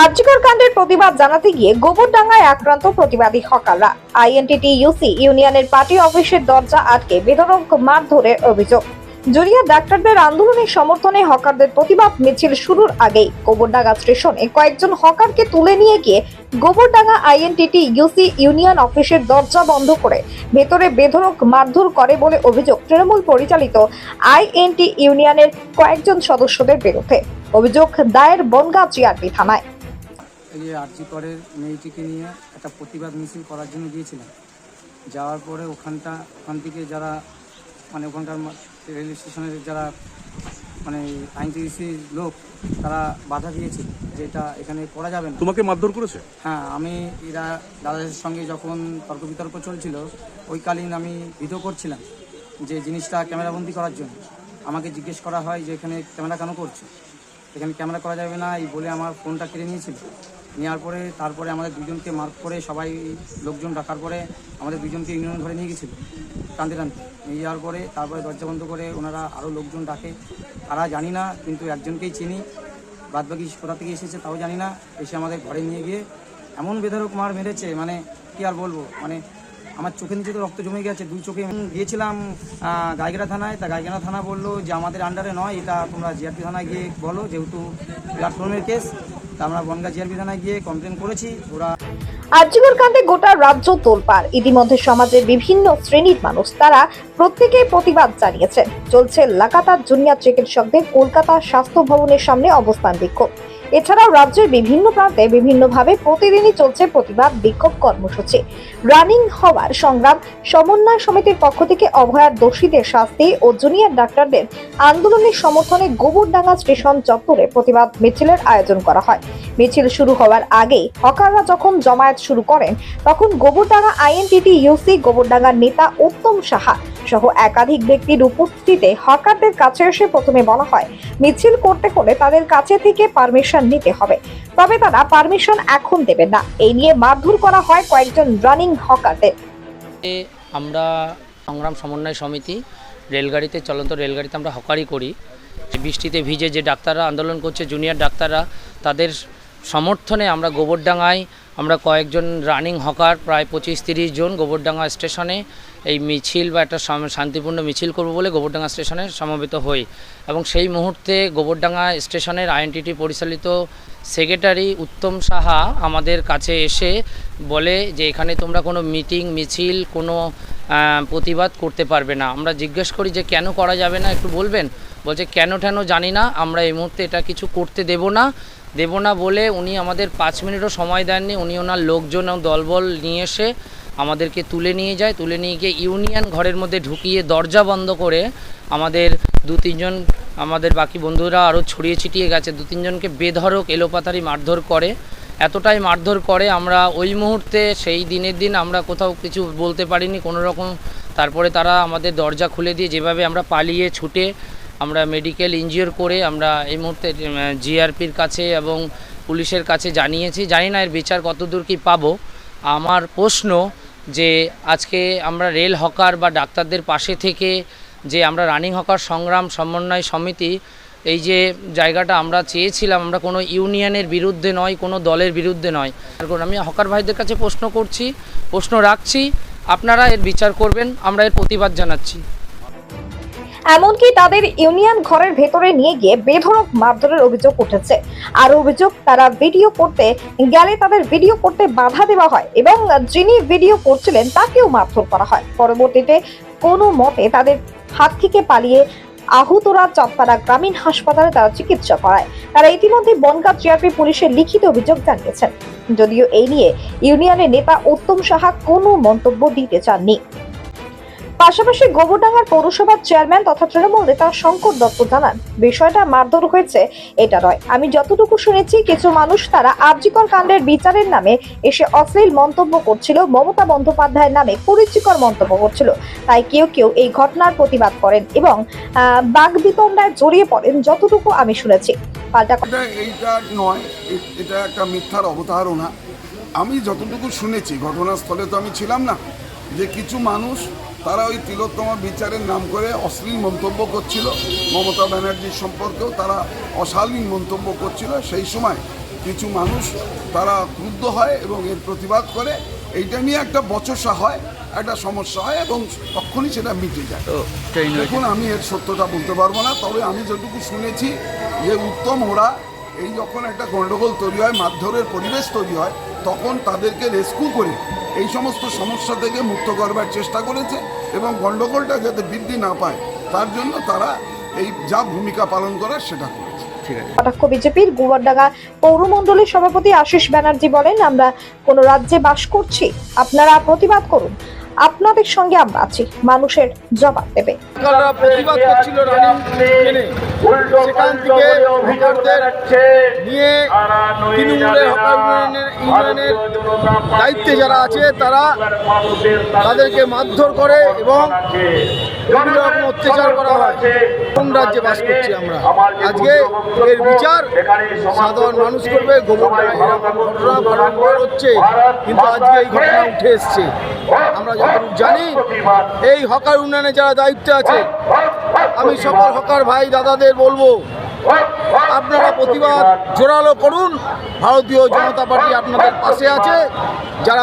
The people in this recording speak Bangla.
আর্যিকর কাণ্ডের প্রতিবাদ জানাতে গিয়ে গোবরডাঙ্গায় আক্রান্ত প্রতিবাদী হকাররা। আইএনটিটি ইউসি ইউনিয়নের পার্টি অফিসের দরজা আটকে বেধরক মারধরের অভিযোগ। জুনিয়র ডাক্তারদের আন্দোলনের সমর্থনে হকারদের প্রতিবাদ মিছিল শুরুর আগেই গোবরডাঙ্গা স্টেশনে কয়েকজন হকারকে তুলে নিয়ে গিয়ে গোবরডাঙ্গা আইএনটিটি ইউসি ইউনিয়ন অফিসের দরজা বন্ধ করে ভেতরে বেধরক মারধর করে বলে অভিযোগ তৃণমূল পরিচালিত আইএনটি ইউনিয়নের কয়েকজন সদস্যদের বিরুদ্ধে। অভিযোগ দায়ের বনগাঁ জিআরপি থানায়। এই যে আরজি করের মেয়েটিকে নিয়ে একটা প্রতিবাদ মিছিল করার জন্য গিয়েছিলাম। যাওয়ার পরে ওখানটা ওখান থেকে যারা মানে ওখানকার রেল স্টেশনের যারা মানে আইনটিসি লোক তারা বাধা দিয়েছে যে এটা এখানে করা যাবে না। তোমাকে মারধর করেছে? হ্যাঁ আমি এরা দাদাদের সঙ্গে যখন তর্ক বিতর্ক চলছিল ওইকালীন আমি ভিডিও করছিলাম যে জিনিসটা ক্যামেরাবন্দি করার জন্য। আমাকে জিজ্ঞেস করা হয় যে এখানে ক্যামেরা কেন করছ? এখানে ক্যামেরা করা যাবে না, এই বলে আমার ফোনটা কেড়ে নিয়েছিল। নেওয়ার পরে, তারপরে আমাদের দুজনকে মার্ক করে সবাই লোকজন ডাকার পরে আমাদের দুজনকে ইউনিয়ন ঘরে নিয়ে গেছিল টানতে টানতে। নিয়ে যাওয়ার পরে তারপরে দরজা বন্ধ করে ওনারা আরও লোকজন ডাকে। তারা জানি না, কিন্তু একজনকেই চিনি। বাদ বাকি কোথা থেকে এসেছে তাও জানি না। এসে আমাদের ঘরে নিয়ে গিয়ে এমন বেধরক মার মেরেছে মানে কি আর বলব? মানে আমার চোখের নিচে তো রক্ত জমে গেছে, দুই চোখে গিয়েছিলাম গাইগড়া থানায়। তা গাইগড়া থানা বলল যে, আমাদের আন্ডারে নয়, এটা তোমরা জিআরপি থানায় গিয়ে বলো, যেহেতু প্ল্যাটফর্মের কেস তা আমরা বনগা জিআরপি থানায় গিয়ে কমপ্লেন করেছি, ওরা আর্যিকর কাণ্ডে গোটা রাজ্য তোলপাড়। ইতিমধ্যে সমাজের বিভিন্ন শ্রেণির মানুষ তারা প্রত্যেকেই প্রতিবাদ জানিয়েছেন। চলছে লাগাতার জুনিয়র চিকিৎসকদের কলকাতা স্বাস্থ্য ভবনের সামনে অবস্থান বিক্ষোভ। এছাড়াও রাজ্যের বিভিন্ন প্রান্তে বিভিন্নভাবে প্রতিদিনই চলছে প্রতিবাদ বিক্ষোভ কর্মসূচি। রানিং হওয়ার সংগ্রাম সমন্বয় সমিতির পক্ষ থেকে অভয়ার দোষীদের শাস্তি ও জুনিয়র ডাক্তারদের আন্দোলনের সমর্থনে গোবরডাঙ্গা স্টেশন চত্বরে প্রতিবাদ মিছিলের আয়োজন করা হয়। মিছিল শুরু হওয়ার আগে হকাররা যখন জমায়েত শুরু করেন, তখন গোবরডাঙ্গা আইএনটিটি ইউসি গোবরডাঙ্গার নেতা উত্তম সাহা সহ একাধিক ব্যক্তির উপস্থিতিতে হকারদের কাছে এসে প্রথমে বলা হয়, মিছিল করতে হলে তাদের কাছে থেকে পারমিশন নিতে হবে। তবে তারা পারমিশন এখন দেবেন না। এই নিয়ে মারধর করা হয় কয়েকজন রানিং হকারদের। আমরা সংগ্রাম সমন্বয় সমিতি, রেলগাড়িতে চলন্ত রেলগাড়িতে আমরা হকারি করি। বৃষ্টিতে ভিজে যে ডাক্তাররা আন্দোলন করছে, জুনিয়র ডাক্তাররা, তাদের সমর্থনে আমরা গোবরডাঙ্গায়, আমরা কয়েকজন রানিং হকার, প্রায় পঁচিশ তিরিশ জন গোবরডাঙ্গা স্টেশনে এই মিছিল বা একটা শান্তিপূর্ণ মিছিল করব বলে গোবরডাঙ্গা স্টেশনে সমবেত হই। এবং সেই মুহূর্তে গোবরডাঙ্গা স্টেশনের আইএনটিটি পরিচালিত সেক্রেটারি উত্তম সাহা আমাদের কাছে এসে বলে যে এখানে তোমরা কোনো মিটিং, মিছিল, কোনো প্রতিবাদ করতে পারবে না। আমরা জিজ্ঞেস করি যে কেন করা যাবে না, একটু বলবেন? বলছে, কেন টেন জানি না, আমরা এই মুহূর্তে এটা কিছু করতে দেব না। দেব না বলে উনি আমাদের পাঁচ মিনিটও সময় দেননি। উনি ওনার লোকজন এবং দলবল নিয়ে এসে আমাদেরকে তুলে নিয়ে যায়। তুলে নিয়ে গিয়ে ইউনিয়ন ঘরের মধ্যে ঢুকিয়ে দরজা বন্ধ করে আমাদের দু তিনজন, আমাদের বাকি বন্ধুরা আরও ছড়িয়ে ছিটিয়ে গেছে। দু তিনজনকে বেধরক এলোপাতারি মারধর করে। এতটাই মারধর করে আমরা ওই মুহূর্তে, সেই দিনের দিন আমরা কোথাও কিছু বলতে পারিনি। কোনো রকম তারপরে তারা আমাদের দরজা খুলে দিয়ে যেভাবে আমরা পালিয়ে ছুটে আমরা মেডিকেল ইঞ্জিওর করে আমরা এই মুহূর্তে জিআরপির কাছে এবং পুলিশের কাছে জানিয়েছি। জানি না এর বিচার কতদূর কি পাবো। আমার প্রশ্ন যে আজকে আমরা রেল হকার বা ডাক্তারদের পাশে থেকে যে আমরা রানিং হকার সংগ্রাম সমন্বয় সমিতি, এই যে জায়গাটা আমরা চেয়েছিলাম, আমরা কোনো ইউনিয়নের বিরুদ্ধে নয়, কোনো দলের বিরুদ্ধে নয়। আমি হকার ভাইদের কাছে প্রশ্ন করছি, প্রশ্ন রাখছি, আপনারা এর বিচার করবেন, আমরা এর প্রতিবাদ জানাচ্ছি। এমনকি তাদের ইউনিয়ন ঘরের ভেতরে নিয়ে গিয়ে বেধড়ক মারধরের অভিযোগ উঠেছে। আর অভিযোগ তারা ভিডিও করতে গেলে তাদের ভিডিও করতে বাধা দেওয়া হয় এবং যিনি ভিডিও করছিলেন তাকেও মারধর করা হয়। পরবর্তীতে কোনো মতে তাদের হাত থেকে পালিয়ে আহতরা চপ্পাড়া গ্রামীণ হাসপাতালে তারা চিকিৎসা করায়। তারা ইতিমধ্যে বনগাঁ জিআরপি পুলিশের লিখিত অভিযোগ জানিয়েছেন। যদিও এই নিয়ে ইউনিয়নের নেতা উত্তম সাহা কোনো মন্তব্য দিতে চাননি। পাশাপাশি গোবরডাঙ্গার পৌরসভার চেয়ারম্যান তথা তৃণমূল নেতা শঙ্কর দত্ত জানান, বিষয়টা মারধর হয়েছে, এটা নয়। আমি যতটুকু শুনেছি, কিছু মানুষ তারা আর্যিকর কাণ্ডের বিচারের নামে এসে অশ্লীল মন্তব্য করছিল, মমতা বন্দ্যোপাধ্যায়ের নামে কুরুচিকর মন্তব্য করছিল। তাই কেউ কেউ এই ঘটনার প্রতিবাদ করেন এবং বাগবিতণ্ডায় জড়িয়ে পড়েন যতটুকু আমি শুনেছি। পাল্টা এইটা নয় এটা একটা মিথ্যার অবতারণা। আমি যতটুকু শুনেছি, ঘটনাস্থলে তো আমি ছিলাম না, যে কিছু মানুষ তারা ওই তিলোত্তমা বিচারের নাম করে অশ্লীল মন্তব্য করছিল মমতা ব্যানার্জির সম্পর্কেও তারা অশালীন মন্তব্য করছিল। সেই সময় কিছু মানুষ তারা ক্রুদ্ধ হয় এবং এর প্রতিবাদ করে। এইটা নিয়ে একটা বচসা হয় একটা সমস্যা হয় এবং তখনই সেটা মিটে যায়। দেখুন আমি এর সত্যটা বলতে পারব না তবে আমি যেটুকু শুনেছি যে উত্তম ওরা এই যখন একটা গণ্ডগোল তৈরি হয় মারধরের পরিবেশ তৈরি হয় তখন তাদেরকে রেস্কিউ করে এই সমস্ত সমস্যা থেকে মুক্ত করবার চেষ্টা করেছে এবং গণ্ডগোলটা যাতে বৃদ্ধি না পায় তার জন্য তারা এই যা ভূমিকা পালন করার সেটা করেছে। কটাক্ষ বিজেপির গুয়ারডাঙ্গা পৌরমণ্ডলের সভাপতি আশিস ব্যানার্জি বলেন আমরা কোন রাজ্যে বাস করছি। আপনারা প্রতিবাদ করুন। আপনাদের সঙ্গে আমরা আছি। মানুষের জবাব দেবে। ইউনিয়নের দায়িত্বে যারা আছে, তারা তাদেরকে মারধর করে এবং বিভিন্ন রকম অত্যাচার করা হয় কোন রাজ্যে বাস করছি আমরা? আজকে এর বিচার সাধারণ মানুষ করবে গোবর ঘটনা বারংবার হচ্ছে। কিন্তু আজকে এই ঘটনা উঠে এসছে। আমরা যতটুকু জানি এই হকার উন্নয়নে যারা দায়িত্বে আছে আমি সকল হকার ভাই দাদাদের বলব আপনারা প্রতিবাদ। জোরালো করুন। ভারতীয় জনতা পার্টি আপনাদের পাশে আছে। যারা